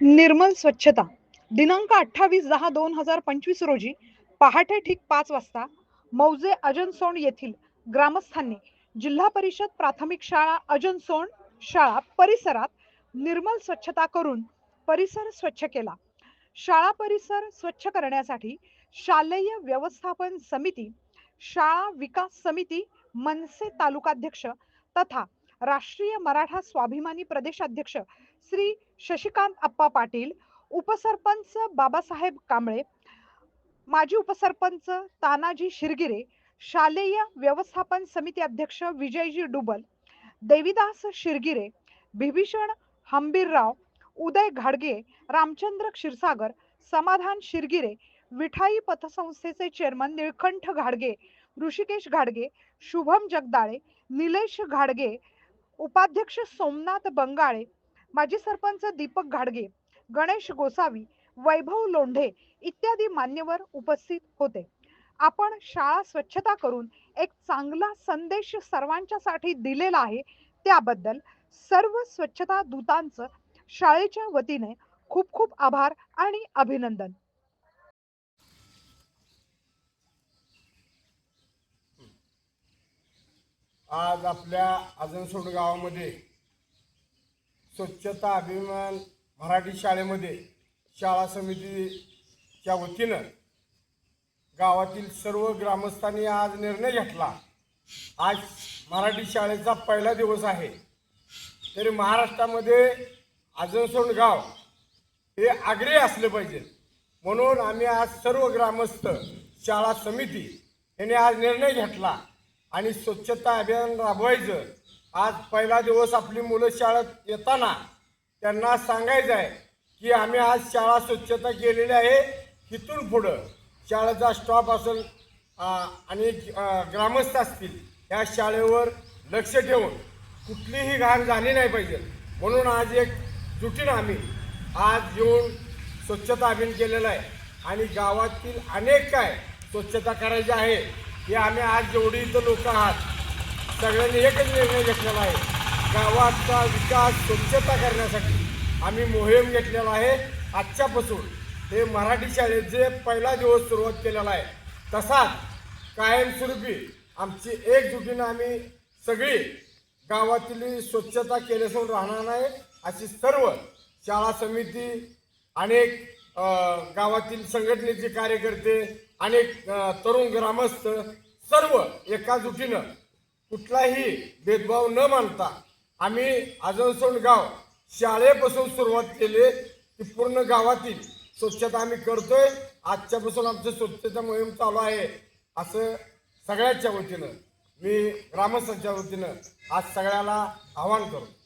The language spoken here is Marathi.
निर्मल स्वच्छता. दिनांक अठ्ठावीस दहा दोन हजार पंचवीस रोजी पहाटे ठीक पाच वाजता मौजे अजनसोंड येथील ग्रामस्थांनी जिल्हा परिषद प्राथमिक शाळा अजनसोंड शाळा परिसरात निर्मल स्वच्छता करून परिसर स्वच्छ केला. शाळा परिसर स्वच्छ करण्यासाठी शालेय व्यवस्थापन समिती शाळा विकास समिती मनसे तालुकाध्यक्ष तथा राष्ट्रीय मराठा स्वाभिमानी प्रदेशाध्यक्ष श्री शशिकांत अप्पा पाटील उपसरपंच बाबासाहेब कांबळे माजी उपसरपंच तानाजी शिरगिरे शालेय व्यवस्थापन समिती अध्यक्ष विजयजी डुबल देविदास शिरगिरे बिभीषण हंबीरराव उदय घाडगे रामचंद्र क्षीरसागर समाधान शिरगिरे विठाई पथसंस्थेचे चेअरमन निळकंठ घाडगे ऋषिकेश घाडगे शुभम जगदाळे निलेश घाडगे उपाध्यक्ष सोमनाथ बंगाळे माजी सरपंच दीपक घाडगे गणेश गोसावी वैभव लोंढे इत्यादी मान्यवर उपस्थित होते. आपण शाळा स्वच्छता करून एक चांगला संदेश सर्वांच्यासाठी दिलेला आहे त्याबद्दल सर्व स्वच्छता दूतांचं शाळेच्या वतीने खूप खूप आभार आणि अभिनंदन. आज आपल्या आजनसोड गावामध्ये स्वच्छता अभिमान मराठी शाळेमध्ये शाळा समितीच्या वतीनं गावातील सर्व ग्रामस्थांनी आज निर्णय घेतला. आज मराठी शाळेचा पहिला दिवस आहे. तरी महाराष्ट्रामध्ये आजनसोड गाव हे आग्रे असले पाहिजे. म्हणून आम्ही आज सर्व ग्रामस्थ शाळा समिती यांनी आज निर्णय घेतला. आणि स्वच्छता अभियान राबवायचं. आज पहिला दिवस आपली मुलं शाळेत येताना त्यांना सांगायचं आहे की आम्ही आज शाळा स्वच्छता केलेली आहे इथून पुढं शाळेचा स्टॉप असेल आणि ग्रामस्थ असतील या शाळेवर लक्ष ठेवून कुठलीही घाण झाली नाही पाहिजे. म्हणून आज एक जुटीनं आम्ही आज येऊन स्वच्छता अभियान केलेलं आहे. आणि गावातील अनेक काय स्वच्छता करायची आहे हे आम्ही आज जेवढी इथं लोक आहात सगळ्यांनी एकच निर्णय घेतलेला आहे. गावाचा विकास स्वच्छता करण्यासाठी आम्ही मोहीम घेतलेला आहे. आजच्यापासून हे मराठी शाळेचे पहिला दिवस सुरुवात केलेला आहे तसाच कायमस्वरूपी आमची एकजुटीनं आम्ही सगळी गावातील स्वच्छता केल्यासून राहणार नाही अशी सर्व शाळा समिती अनेक गावातील संघटनेचे कार्यकर्ते अनेक तरुण ग्रामस्थ सर्व एकाजुटीनं कुठलाही भेदभाव न मानता आम्ही आजनसोंड गाव शाळेपासून सुरुवात केली की पूर्ण गावातील स्वच्छता आम्ही करतोय. आजच्यापासून आमचं स्वच्छता मोहीम चालू आहे असं सगळ्याच्या वतीनं मी ग्रामस्थांच्या वतीनं आज सगळ्याला आवाहन करतो.